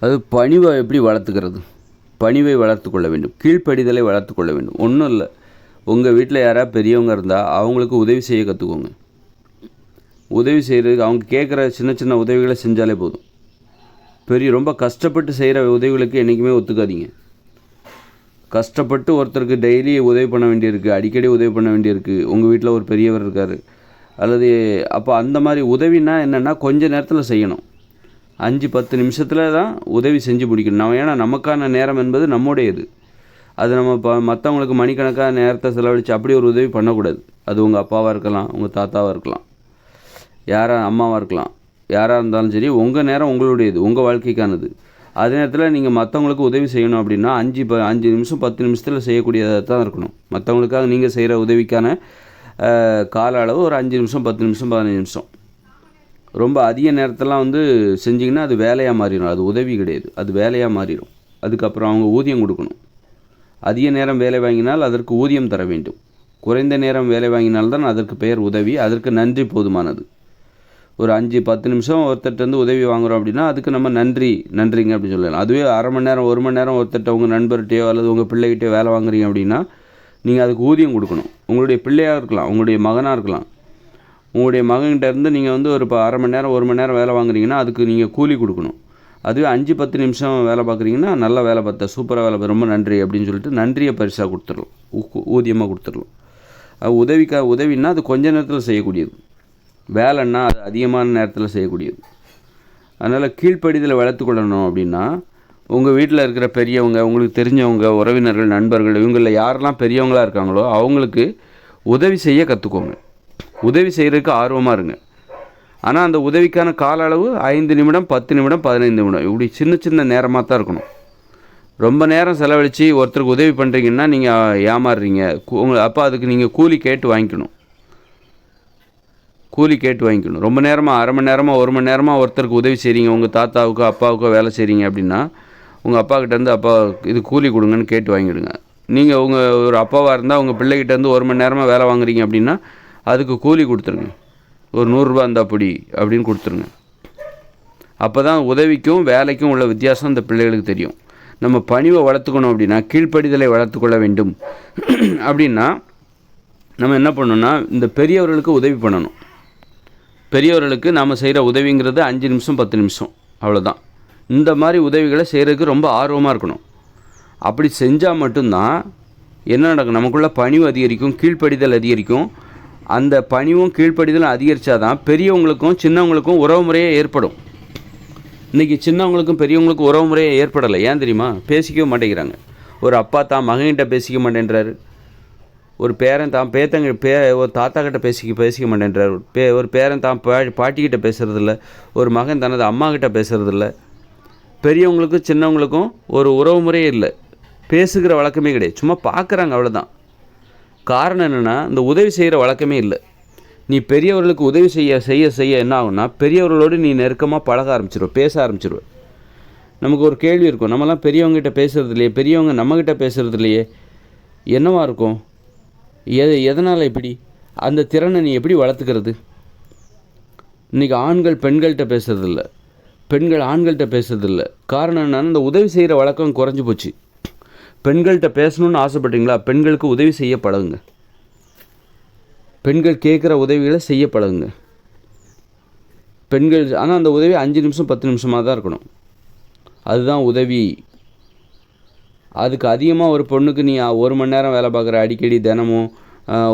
அது பணிவை எப்படி வளர்த்துக்கிறது? பணிவை வளர்த்து கொள்ள வேண்டும். கீழ்ப்படிதலை வளர்த்து கொள்ள வேண்டும். ஒன்றும் இல்லை. உங்கள் வீட்டில் யாராவது பெரியவங்க இருந்தால் அவங்களுக்கு உதவி செய்ய கற்றுக்கோங்க உதவி செய்கிறதுக்கு அவங்க கேட்குற சின்ன சின்ன உதவிகளை செஞ்சாலே போதும். பெரிய ரொம்ப கஷ்டப்பட்டு செய்கிற உதவிகளுக்கு என்றைக்குமே ஒத்துக்காதீங்க. கஷ்டப்பட்டு ஒருத்தருக்கு டெய்லி உதவி பண்ண வேண்டியிருக்கு அடிக்கடி உதவி பண்ண வேண்டியிருக்கு. உங்கள் வீட்டில் ஒரு பெரியவர் இருக்கார். அல்லது அப்போ அந்த மாதிரி உதவினா என்னென்னா கொஞ்ச நேரத்தில் செய்யணும். அஞ்சு பத்து நிமிஷத்தில் தான் உதவி செஞ்சு முடிக்கணும். நம்ம ஏன்னா நமக்கான நேரம் என்பது நம்முடையது. அது நம்ம இப்போ மற்றவங்களுக்கு மணிக்கணக்காக நேரத்தை செலவழித்து அப்படி ஒரு உதவி பண்ணக்கூடாது. அது உங்கள் அப்பாவாக இருக்கலாம் உங்கள் தாத்தாவாக இருக்கலாம் யாராக அம்மாவாக இருக்கலாம் யாராக இருந்தாலும் சரி உங்கள் நேரம் உங்களுடையது உங்கள் வாழ்க்கைக்கானது. அதே நேரத்தில் நீங்கள் மற்றவங்களுக்கு உதவி செய்யணும் அப்படின்னா அஞ்சு ப அஞ்சு நிமிஷம் பத்து நிமிஷத்தில் செய்யக்கூடியதாக தான் இருக்கணும். மற்றவங்களுக்காக நீங்கள் செய்கிற உதவிக்கான கால அளவு ஒரு அஞ்சு நிமிஷம் பத்து நிமிஷம் பதினஞ்சு நிமிஷம். ரொம்ப அதிக நேரத்தெல்லாம் வந்து செஞ்சிங்கன்னா அது வேலையாக மாறிடும். அது உதவி கிடையாது. அது வேலையாக மாறிடும். அதுக்கப்புறம் அவங்க ஊதியம் கொடுக்கணும். அதிக நேரம் வேலை வாங்கினால் அதற்கு ஊதியம் தர வேண்டும். குறைந்த நேரம் வேலை வாங்கினால்தான் அதற்கு பெயர் உதவி அதற்கு நன்றி போதுமானது. ஒரு அஞ்சு பத்து நிமிஷம் ஒருத்தர்ட்ட உதவி வாங்குறோம் அப்படின்னா அதுக்கு நம்ம நன்றி நன்றிங்க அப்படின்னு சொல்லலாம். அதுவே அரை மணி நேரம் ஒரு மணி நேரம் ஒருத்தர்ட்ட உங்கள் நண்பர்கிட்டயோ அல்லது உங்கள் பிள்ளைகிட்டயோ வேலை வாங்குறீங்க அப்படின்னா நீங்கள் அதுக்கு ஊதியம் கொடுக்கணும். உங்களுடைய பிள்ளையாக இருக்கலாம் உங்களுடைய மகனாக இருக்கலாம். உங்களுடைய மகன்கிட்ட இருந்து நீங்கள் வந்து ஒரு இப்போ அரை மணி நேரம் ஒரு மணி நேரம் வேலை வாங்குறீங்கன்னா அதுக்கு நீங்கள் கூலி கொடுக்கணும். அதுவே அஞ்சு பத்து நிமிஷம் வேலை பார்க்குறீங்கன்னா நல்ல வேலை பார்த்த சூப்பராக வேலை பார்த்த ரொம்ப நன்றி அப்படின்னு சொல்லிட்டு நன்றியை பரிசாக கொடுத்துடலாம். ஊதியமாக கொடுத்துடலாம். அது உதவிக்கா உதவின்னா அது கொஞ்ச நேரத்தில் செய்யக்கூடியது. வேலைன்னா அது அதிகமான நேரத்தில் செய்யக்கூடியது. அதனால் கீழ்ப்படிதலை வளர்த்துக்கொள்ளணும் அப்படின்னா உங்கள் வீட்டில் இருக்கிற பெரியவங்க உங்களுக்கு தெரிஞ்சவங்க உறவினர்கள் நண்பர்கள் இவங்களில் யாரெல்லாம் பெரியவங்களா இருக்காங்களோ அவங்களுக்கு உதவி செய்ய கற்றுக்கோங்க உதவி செய்கிறதுக்கு ஆர்வமாக இருங்க. ஆனால் அந்த உதவிக்கான கால அளவு ஐந்து நிமிடம் பத்து நிமிடம் பதினைந்து நிமிடம். இப்படி சின்ன சின்ன நேரமாக தான் இருக்கணும். ரொம்ப நேரம் செலவழித்து ஒருத்தருக்கு உதவி பண்ணுறீங்கன்னா நீங்கள் ஏமாறுறீங்க. உங்கள் அப்போ அதுக்கு நீங்கள் கூலி கேட்டு வாங்கிக்கணும். கூலி கேட்டு வாங்கிக்கணும். ரொம்ப நேரமாக அரை மணி நேரமாக ஒரு மணி நேரமாக ஒருத்தருக்கு உதவி செய்கிறீங்க உங்கள் தாத்தாவுக்கோ அப்பாவுக்கோ வேலை செய்கிறீங்க அப்படின்னா உங்கள் அப்பா கிட்டேருந்து அப்பா இது கூலி கொடுங்கன்னு கேட்டு வாங்கிடுங்க. நீங்கள் உங்கள் ஒரு அப்பாவாக இருந்தால் உங்கள் பிள்ளைகிட்டேருந்து ஒரு மணி நேரமாக வேலை வாங்குறீங்க அப்படின்னா அதுக்கு கூலி கொடுத்துருங்க. ஒரு நூறுரூபா இருந்தால் பிடி அப்படின்னு கொடுத்துருங்க. அப்போ தான் உதவிக்கும் வேலைக்கும் உள்ள வித்தியாசம் இந்த பிள்ளைகளுக்கு தெரியும். நம்ம பணிவை வளர்த்துக்கணும் அப்படின்னா கீழ்ப்படிதலை வளர்த்துக்கொள்ள வேண்டும். அப்படின்னா நம்ம என்ன பண்ணணும்னா இந்த பெரியவர்களுக்கு உதவி பண்ணணும். பெரியவர்களுக்கு நாம் செய்கிற உதவிங்கிறது அஞ்சு நிமிஷம் பத்து நிமிஷம். அவ்வளோதான் இந்த மாதிரி உதவிகளை செய்கிறதுக்கு ரொம்ப ஆர்வமாக இருக்கணும். அப்படி செஞ்சால் மட்டும்தான் என்ன நடக்கும்? நமக்குள்ள பணிவு அதிகரிக்கும் கீழ்ப்படிதல் அதிகரிக்கும். அந்த பணிவும் கீழ்ப்படிதலும் அதிகரித்தாதான் பெரியவங்களுக்கும் சின்னவங்களுக்கும் உறவு முறையே ஏற்படும். இன்றைக்கி சின்னவங்களுக்கும் பெரியவங்களுக்கும் உறவு முறையே ஏற்படலை. ஏன் தெரியுமா? பேசிக்கவே மாட்டேங்கிறாங்க. ஒரு அப்பா தான் மகன்கிட்ட பேசிக்க மாட்டேன்றாரு. ஒரு பேரன் தான் பேத்தங்க பே ஒரு தாத்தா கிட்ட பேசிக்க பேசிக்க மாட்டேன்றார். ஒரு பே ஒரு பேரன் தான் பா பாட்டிக்கிட்ட பேசுகிறதில்ல ஒரு மகன் தனது அம்மா கிட்ட பேசுகிறதில்ல பெரியவங்களுக்கும் சின்னவங்களுக்கும் ஒரு உறவு முறையே இல்லை. பேசுகிற வழக்கமே கிடையாது. சும்மா பார்க்குறாங்க அவ்வளோதான் காரணம் என்னென்னா இந்த உதவி செய்கிற வழக்கமே இல்லை. நீ பெரியவர்களுக்கு உதவி செய்ய செய்ய செய்ய என்ன ஆகும்னா பெரியவர்களோடு நீ நெருக்கமாக பழக ஆரம்பிச்சிருவ பேச ஆரம்பிச்சிருவ. நமக்கு ஒரு கேள்வி இருக்கும் நம்மலாம் பெரியவங்ககிட்ட பேசுறது இல்லையே பெரியவங்க நம்மக்கிட்ட பேசுறது இல்லையே என்னவா இருக்கும்? எது எதனால் இப்படி? அந்த திறனை நீ எப்படி வளர்த்துக்கிறது? இன்றைக்கி ஆண்கள் பெண்கள்கிட்ட பேசுறதில்ல பெண்கள் ஆண்கள்கிட்ட பேசுறதில்ல காரணம் என்னென்னா இந்த உதவி செய்கிற வழக்கம் குறைஞ்சி போச்சு. பெண்கள்கிட்ட பேசணும்னு ஆசைப்பட்டீங்களா பெண்களுக்கு உதவி செய்ய பழகுங்க பெண்கள் கேட்குற உதவிகளை செய்ய பழகுங்க பெண்கள் ஆனால் அந்த உதவி அஞ்சு நிமிஷம் பத்து நிமிஷமாக தான் இருக்கணும். அதுதான் உதவி. அதுக்கு அதிகமாக ஒரு பொண்ணுக்கு நீ ஒரு மணி நேரம் வேலை பார்க்குற அடிக்கடி தினமும்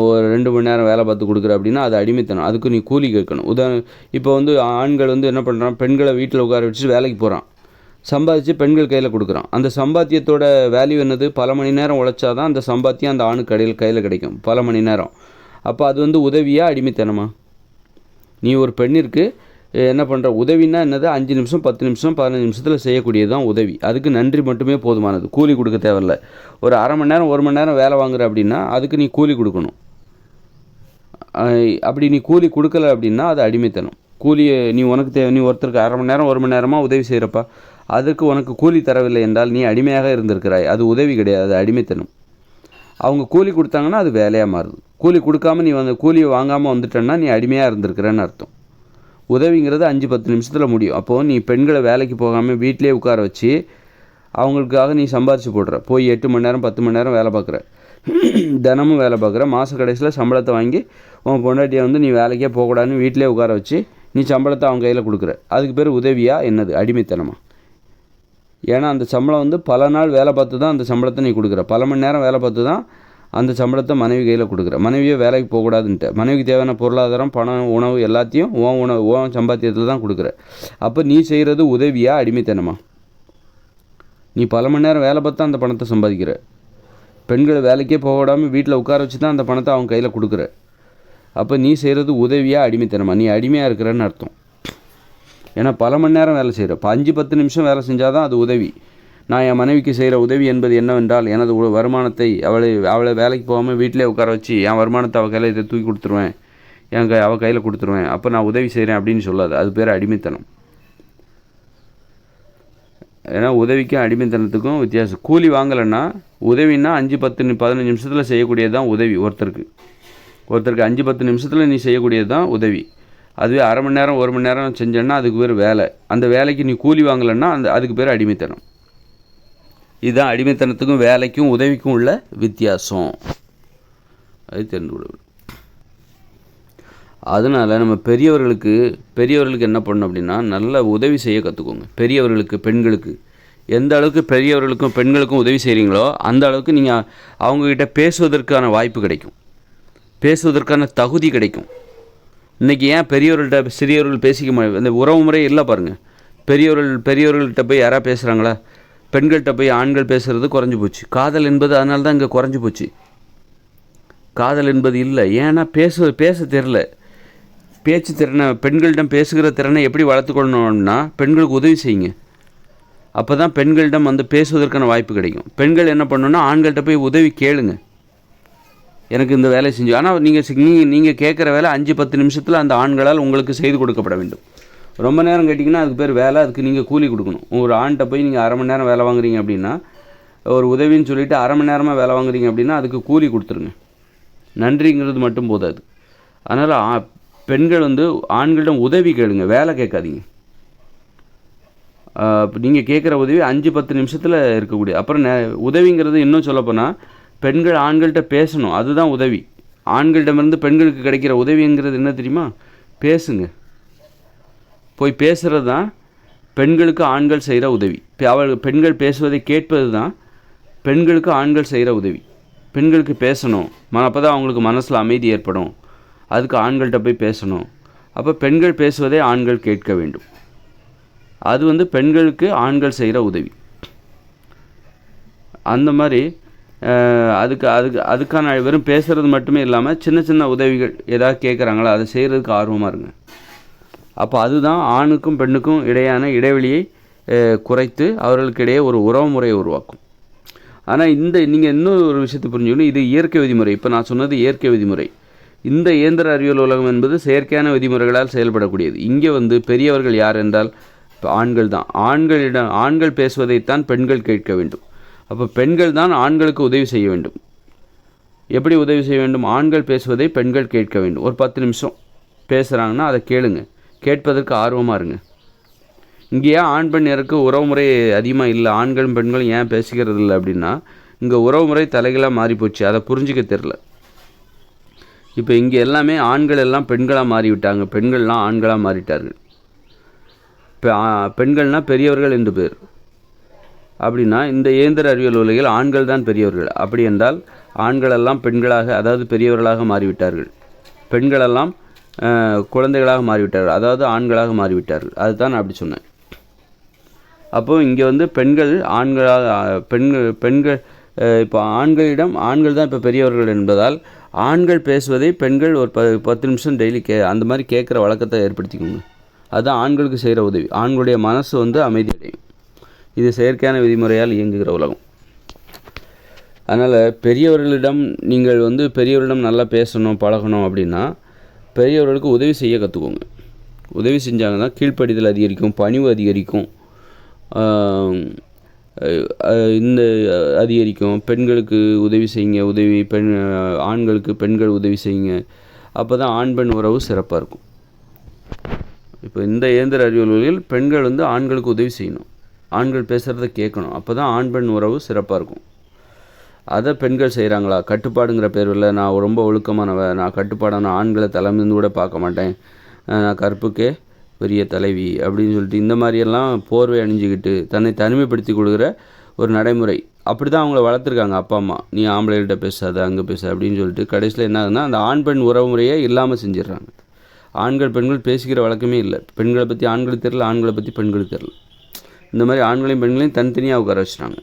ஒரு ரெண்டு மணி நேரம் வேலை பார்த்து கொடுக்குற அப்படின்னா அது அடிமைத்தனம். அதுக்கு நீ கூலி கேட்கணும். உதாரண இப்போ வந்து ஆண்கள் வந்து என்ன பண்ணுறான் பெண்களை வீட்டில் உட்கார வச்சு வேலைக்கு போகிறான் சம்பாதிச்சு பெண்கள் கையில் கொடுக்குறான். அந்த சம்பாத்தியத்தோட வேல்யூ என்னது? பல மணி நேரம் உழைச்சாதான் அந்த சம்பாத்தியம் அந்த ஆணுக்கு கடையில் கையில் கிடைக்கும். பல மணி நேரம். அப்போ அது வந்து உதவியாக அடிமைத்தனமா? நீ ஒரு பெண்ணிற்கு என்ன பண்ணுற உதவின்னா என்னது? அஞ்சு நிமிஷம் பத்து நிமிஷம் பதினஞ்சு நிமிஷத்தில் செய்யக்கூடியது தான் உதவி. அதுக்கு நன்றி மட்டுமே போதுமானது. கூலி கொடுக்க தேவையில்ல. ஒரு அரை மணி நேரம் ஒரு மணி நேரம் வேலை வாங்குற அப்படின்னா அதுக்கு நீ கூலி கொடுக்கணும். அப்படி நீ கூலி கொடுக்கல அப்படின்னா அது அடிமைத்தனம். கூலி நீ உனக்கு தேவை நீ ஒருத்தருக்கு அரை மணி நேரம் ஒரு மணி நேரமாக உதவி செய்கிறப்பா அதுக்கு உனக்கு கூலி தரவில்லை என்றால் நீ அடிமையாக இருந்திருக்கிறாய். அது உதவி கிடையாது அது அடிமைத்தனம். அவங்க கூலி கொடுத்தாங்கன்னா அது வேலையாக மாறுது. கூலி கொடுக்காம நீ வந்து கூலியை வாங்காமல் வந்துட்டேன்னா நீ அடிமையாக இருந்திருக்கிறேன்னு அர்த்தம். உதவிங்கிறது அஞ்சு பத்து நிமிஷத்தில் முடியும். அப்போது நீ பெண்களை வேலைக்கு போகாமல் வீட்டிலே உட்கார வச்சு அவங்களுக்காக நீ சம்பாரித்து போடுற. போய் எட்டு மணி நேரம் பத்து மணி நேரம் வேலை பார்க்குற. தினமும் வேலை பார்க்குற. மாத கடைசியில் சம்பளத்தை வாங்கி உன் பொண்டாட்டியை வந்து நீ வேலைக்கே போகக்கூடாதுன்னு வீட்டிலே உட்கார வச்சு நீ சம்பளத்தை அவங்க கையில் கொடுக்குற. அதுக்கு பேர் உதவியா என்னது? அடிமைத்தனமா? ஏன்னா அந்த சம்பளம் வந்து பல நாள் வேலை பார்த்து தான் அந்த சம்பளத்தை நீ கொடுக்குற. பல மணி நேரம் வேலை பார்த்து தான் அந்த சம்பளத்தை மனைவி கையில் கொடுக்குற. மனைவியே வேலைக்கு போகக்கூடாதுன்ட்டு. மனைவிக்கு தேவையான பொருளாதாரம் பணம் உணவு எல்லாத்தையும் ஓன் உணவு ஓன் சம்பாத்தியத்தில் தான் கொடுக்குற. அப்போ நீ செய்கிறது உதவியாக அடிமைத்தனமா? நீ பல மணி நேரம் வேலை பார்த்து அந்த பணத்தை சம்பாதிக்கிற. பெண்களை வேலைக்கே போக விடாமல் வீட்டில் உட்கார வச்சு தான் அந்த பணத்தை அவங்க கையில் கொடுக்குற. அப்போ நீ செய்கிறது உதவியாக அடிமைத்தனமா? நீ அடிமையாக இருக்கிறன்னு அர்த்தம். ஏன்னா பல மணி நேரம் வேலை செய்கிறோம் இப்போ அஞ்சு பத்து நிமிஷம் வேலை செஞ்சால் தான் அது உதவி. நான் என் மனைவிக்கு செய்கிற உதவி என்பது என்னவென்றால் எனது வருமானத்தை அவளை அவளை வேலைக்கு போகாமல் வீட்டிலே உட்கார வச்சு என் வருமானத்தை அவள் கையில் இதை தூக்கி கொடுத்துருவேன். என் கை அவள் கையில் கொடுத்துருவேன். அப்போ நான் உதவி செய்கிறேன் அப்படின்னு சொல்லாது. அது பேர் அடிமைத்தனம். ஏன்னா உதவிக்கும் அடிமைத்தனத்துக்கும் வித்தியாசம். கூலி வாங்கலைன்னா உதவின்னா அஞ்சு பத்து பதினஞ்சு நிமிஷத்தில் செய்யக்கூடியது தான் உதவி ஒருத்தருக்கு. ஒருத்தருக்கு அஞ்சு பத்து நிமிஷத்தில் நீ செய்யக்கூடியது தான் உதவி. அதுவே அரை மணி நேரம் ஒரு மணி நேரம் செஞ்சேன்னா அதுக்கு பேர் வேலை. அந்த வேலைக்கு நீ கூலி வாங்கலைன்னா அந்த அதுக்கு பேர் அடிமைத்தனம். இதுதான் அடிமைத்தனத்துக்கும் வேலைக்கும் உதவிக்கும் உள்ள வித்தியாசம். அது தெரிந்து கொள்ள அதனால் நம்ம பெரியவர்களுக்கு பெரியவர்களுக்கு என்ன பண்ணணும் அப்படின்னா நல்ல உதவி செய்ய கற்றுக்கோங்க பெரியவர்களுக்கு பெண்களுக்கு. எந்த அளவுக்கு பெரியவர்களுக்கும் பெண்களுக்கும் உதவி செய்கிறீங்களோ அந்த அளவுக்கு நீங்கள் அவங்கக்கிட்ட பேசுவதற்கான வாய்ப்பு கிடைக்கும். பேசுவதற்கான தகுதி கிடைக்கும். இன்றைக்கி ஏன் பெரியவர்கள்ட்ட சிறியவர்கள் பேசிக்க மாட்டேன் இந்த உறவு முறை இல்லை பாருங்கள் பெரியவர்கள் பெரியவர்கள்ட்ட போய் யாராவது பேசுகிறாங்களா பெண்கள்கிட்ட போய் ஆண்கள் பேசுகிறது குறைஞ்சி போச்சு. காதல் என்பது அதனால தான் இங்கே குறைஞ்சி போச்சு. காதல் என்பது இல்லை. ஏன்னா பேச பேச தெரில பேச்சு திறனை பெண்களிடம் பேசுகிற திறனை எப்படி வளர்த்துக்கொள்ளணும்னா பெண்களுக்கு உதவி செய்யுங்க. அப்போ தான் பெண்களிடம் வந்து பேசுவதற்கான வாய்ப்பு கிடைக்கும். பெண்கள் என்ன பண்ணணும்னா ஆண்கள்கிட்ட போய் உதவி கேளுங்கள் எனக்கு இந்த வேலை செஞ்சு ஆனால் நீங்கள் நீங்கள் நீங்கள் கேட்குற வேலை அஞ்சு பத்து நிமிஷத்தில் அந்த ஆண்களால் உங்களுக்கு செய்து கொடுக்கப்பட வேண்டும். ரொம்ப நேரம் கேட்டிங்கன்னா அதுக்கு பேர் வேலை அதுக்கு நீங்கள் கூலி கொடுக்கணும். ஒரு ஆண்கிட்ட போய் நீங்கள் அரை மணி நேரம் வேலை வாங்குறீங்க அப்படின்னா ஒரு உதவின்னு சொல்லிவிட்டு அரை மணி நேரமாக வேலை வாங்குறீங்க அப்படின்னா அதுக்கு கூலி கொடுத்துருங்க. நன்றிங்கிறது மட்டும் போதாது அதனால் பெண்கள் வந்து ஆண்களிடம் உதவி கேளுங்க வேலை கேட்காதீங்க. நீங்கள் கேட்குற உதவி அஞ்சு பத்து நிமிஷத்தில் இருக்கக்கூடிய அப்புறம் நே உதவிங்கிறது இன்னும் சொல்லப்போனால் பெண்கள் ஆண்கள்கிட்ட பேசணும். அதுதான் உதவி. ஆண்களிடமிருந்து பெண்களுக்கு கிடைக்கிற உதவிங்கிறது என்ன தெரியுமா? பேசுங்க. போய் பேசுகிறது தான் பெண்களுக்கு ஆண்கள் செய்கிற உதவி. இப்போ அவள் பெண்கள் பேசுவதை கேட்பது தான் பெண்களுக்கு ஆண்கள் செய்கிற உதவி. பெண்களுக்கு பேசணும். ம அப்போ தான் அவங்களுக்கு மனசில் அமைதி ஏற்படும். அதுக்கு ஆண்கள்கிட்ட போய் பேசணும். அப்போ பெண்கள் பேசுவதை ஆண்கள் கேட்க வேண்டும். அது வந்து பெண்களுக்கு ஆண்கள் செய்கிற உதவி. அந்த மாதிரி அதுக்கு அதுக்கு அதுக்கான வெறும் பேசுகிறது மட்டுமே இல்லாமல் சின்ன சின்ன உதவிகள் ஏதாவது கேட்குறாங்களா அதை செய்கிறதுக்கு ஆர்வமாக இருங்க. அப்போ அதுதான் ஆணுக்கும் பெண்ணுக்கும் இடையான இடைவெளியை குறைத்து அவர்களுக்கு இடையே ஒரு உறவு முறையை உருவாக்கும். ஆனால் இந்த நீங்கள் இன்னொரு ஒரு விஷயத்தை புரிஞ்சுக்கணும். இது இயற்கை விதிமுறை. இப்போ நான் சொன்னது இயற்கை விதிமுறை. இந்த இயந்திர அறிவியல் உலகம் என்பது செயற்கையான விதிமுறைகளால் செயல்படக்கூடியது. இங்கே வந்து பெரியவர்கள் யார் என்றால் இப்போ ஆண்கள் தான். ஆண்களிடம் ஆண்கள் பேசுவதைத்தான் பெண்கள் கேட்க வேண்டும். அப்போ பெண்கள் தான் ஆண்களுக்கு உதவி செய்ய வேண்டும். எப்படி உதவி செய்ய வேண்டும்? ஆண்கள் பேசுவதை பெண்கள் கேட்க வேண்டும். ஒரு பத்து நிமிஷம் பேசுகிறாங்கன்னா அதை கேளுங்க. கேட்பதற்கு ஆர்வமாக இருங்க. இங்கே ஆண் பெண் இருக்கு உறவுமுறை அதிகமாக இல்லை. ஆண்களும் பெண்களும் ஏன் பேசிக்கிறது இல்லை அப்படின்னா இங்கே உறவுமுறை தலைகளாக மாறிப்போச்சு அதை புரிஞ்சிக்க தெரில இப்போ இங்கே எல்லாமே ஆண்கள் எல்லாம் பெண்களாக மாறிவிட்டாங்க. பெண்கள்லாம் ஆண்களாக மாறிட்டார்கள். இப்போ பெண்கள்னால் பெண்கள்னா பெரியவர்கள் என்று பேர். அப்படின்னா இந்த இயந்திர அறிவியல் உலகில் ஆண்கள் தான் பெரியவர்கள். அப்படி என்றால் ஆண்களெல்லாம் பெண்களாக அதாவது பெரியவர்களாக மாறிவிட்டார்கள். பெண்களெல்லாம் குழந்தைகளாக மாறிவிட்டார்கள். அதாவது ஆண்களாக மாறிவிட்டார்கள். அதுதான் அப்படி சொன்னேன். அப்போது இங்கே வந்து பெண்கள் ஆண்களாக பெண்கள் பெண்கள் இப்போ ஆண்களிடம் ஆண்கள் தான் இப்போ பெரியவர்கள் என்பதால் ஆண்கள் பேசுவதை பெண்கள் ஒரு ப பத்து நிமிஷம் டெய்லி கே அந்த மாதிரி கேட்குற வழக்கத்தை ஏற்படுத்திக்கோங்க. அதுதான் ஆண்களுக்கு செய்கிற உதவி. ஆண்களுடைய மனசு வந்து அமைதி அடையும் இது செயற்கையான விதிமுறையால் இயங்குகிற உலகம். அதனால் பெரியவர்களிடம் நீங்கள் வந்து பெரியவர்களிடம் நல்லா பேசணும் பழகணும் அப்படின்னா பெரியவர்களுக்கு உதவி செய்ய கற்றுக்கோங்க உதவி செஞ்சாங்கன்னா கீழ்ப்படிதல் அதிகரிக்கும் பணிவு அதிகரிக்கும் இந்த அதிகரிக்கும். பெண்களுக்கு உதவி செய்யுங்க உதவி பெண் ஆண்களுக்கு பெண்கள் உதவி செய்யுங்க. அப்போ தான் ஆண் பெண் உறவு சிறப்பாக இருக்கும். இப்போ இந்த இயந்திர அறிவியல்களில் பெண்கள் வந்து ஆண்களுக்கு உதவி செய்யணும். ஆண்கள் பேசுகிறத கேட்கணும். அப்போ தான் ஆண் பெண் உறவு சிறப்பாக இருக்கும். அதை பெண்கள் செய்கிறாங்களா கட்டுப்பாடுங்கிற பேரில் நான் ரொம்ப ஒழுக்கமானவன். நான் கட்டுப்பாடான ஆண்களை தலைமிருந்து கூட பார்க்க மாட்டேன். நான் கற்புக்கே பெரிய தலைவி அப்படின்னு சொல்லிட்டு இந்த மாதிரியெல்லாம் போர்வை அணிஞ்சுக்கிட்டு தன்னை தனிமைப்படுத்தி கொடுக்குற ஒரு நடைமுறை. அப்படி தான் அவங்கள வளர்த்துருக்காங்க அப்பா அம்மா. நீ ஆம்பளைகிட்ட பேசாத அங்கே பேச அப்படின்னு சொல்லிட்டு கடைசியில் என்ன ஆகுதுன்னா அந்த ஆண் பெண் உறவு முறையே இல்லாமல் செஞ்சிடுறாங்க. ஆண்கள் பெண்கள் பேசிக்கிற வழக்கமே இல்லை. பெண்களை பற்றி ஆண்களுக்கு தெரியல ஆண்களை பற்றி பெண்களுக்கு தெரியல. இந்த மாதிரி ஆண்களையும் பெண்களையும் தனித்தனியாக உட்கார வச்சுட்டாங்க.